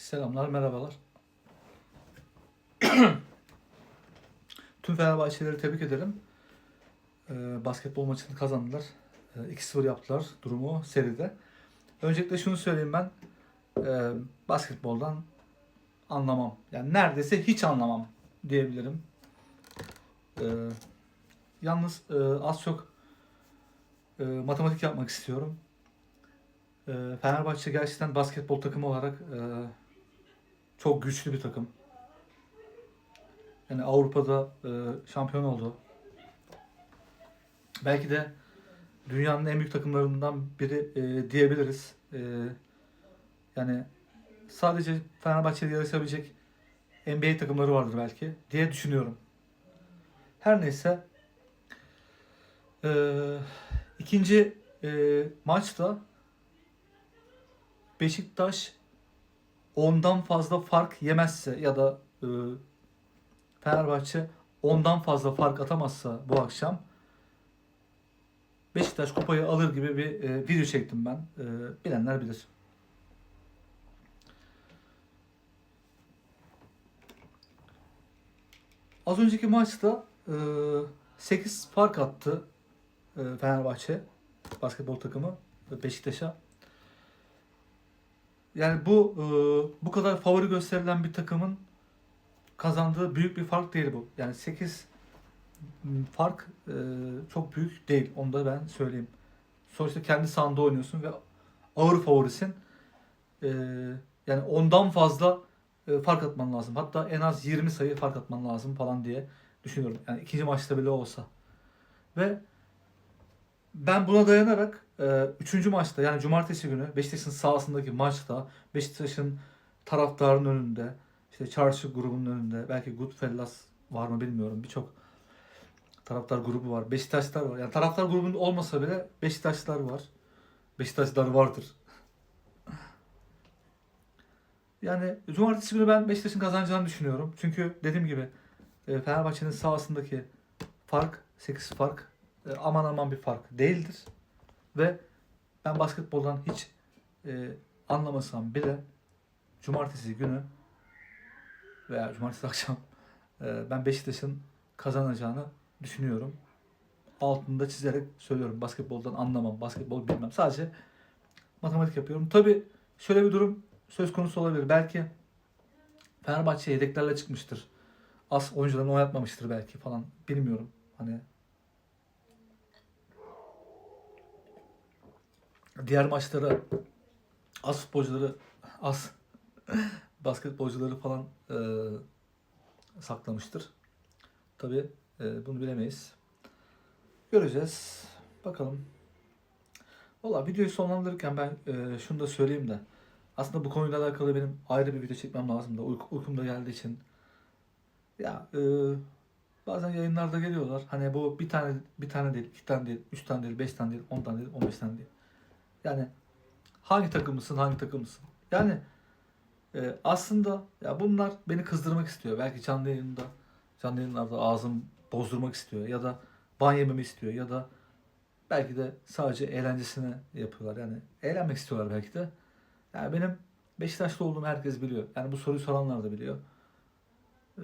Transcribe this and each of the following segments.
Selamlar, merhabalar. Tüm Fenerbahçelileri tebrik ederim. Ee, basketbol maçını kazandılar. Ee, 2-0 yaptılar durumu seride. Öncelikle şunu söyleyeyim ben. Ee, basketboldan anlamam. Yani neredeyse hiç anlamam diyebilirim. Ee, yalnız e, az çok e, matematik yapmak istiyorum. Ee, Fenerbahçe gerçekten basketbol takımı olarak e, çok güçlü bir takım. Yani Avrupa'da e, şampiyon oldu. Belki de dünyanın en büyük takımlarından biri e, diyebiliriz. E, yani sadece Fenerbahçe'de yarışabilecek NBA takımları vardır belki diye düşünüyorum. Her neyse e, ikinci e, maçta Beşiktaş ondan fazla fark yemezse ya da e, Fenerbahçe ondan fazla fark atamazsa bu akşam Beşiktaş kupayı alır gibi bir e, video çektim ben. E, bilenler bilir. Az önceki maçta e, 8 fark attı e, Fenerbahçe basketbol takımı Beşiktaş'a. Yani bu e, bu kadar favori gösterilen bir takımın kazandığı büyük bir fark değil bu. Yani 8 fark e, çok büyük değil. Onu da ben söyleyeyim. Sonuçta kendi sahanda oynuyorsun ve ağır favorisin. E, yani ondan fazla e, fark atman lazım. Hatta en az 20 sayı fark atman lazım falan diye düşünüyorum. Yani ikinci maçta bile olsa. Ve ben buna dayanarak üçüncü maçta yani cumartesi günü Beşiktaş'ın sahasındaki maçta Beşiktaş'ın taraftarın önünde işte çarşı grubunun önünde belki Goodfellas var mı bilmiyorum birçok taraftar grubu var. Beşiktaşlar var. Yani taraftar grubunda olmasa bile Beşiktaşlar var. Beşiktaşlar vardır. Yani cumartesi günü ben Beşiktaş'ın kazanacağını düşünüyorum. Çünkü dediğim gibi e, Fenerbahçe'nin sahasındaki fark 8 fark e, aman aman bir fark değildir. Ve ben basketboldan hiç e, anlamasam bile cumartesi günü veya cumartesi akşam e, ben Beşiktaş'ın kazanacağını düşünüyorum. Altında çizerek söylüyorum. Basketboldan anlamam. Basketbol bilmem. Sadece matematik yapıyorum. Tabi şöyle bir durum söz konusu olabilir. Belki Fenerbahçe yedeklerle çıkmıştır. Az oyuncularını oynatmamıştır belki falan. Bilmiyorum. Hani diğer maçlara az futbolcuları az basketbolcuları falan e, saklamıştır. Tabi e, bunu bilemeyiz. Göreceğiz. Bakalım. Valla videoyu sonlandırırken ben e, şunu da söyleyeyim de aslında bu konuyla alakalı benim ayrı bir video çekmem lazım da uyku, uykum da geldiği için ya e, bazen yayınlarda geliyorlar hani bu bir tane bir tane değil iki tane değil üç tane değil beş tane değil on tane değil on beş tane değil yani hangi takımlısın hangi takımlısın yani e, aslında ya bunlar beni kızdırmak istiyor belki canlı yayında canlı yayınlarda ağzım bozdurmak istiyor ya da ban yememi istiyor ya da belki de sadece eğlencesine yapıyorlar yani eğlenmek istiyorlar belki de yani benim Beşiktaşlı olduğumu herkes biliyor. Yani bu soruyu soranlar da biliyor. Ee,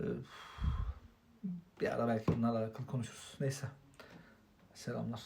bir ara belki bunlarla alakalı konuşuruz. Neyse. Selamlar.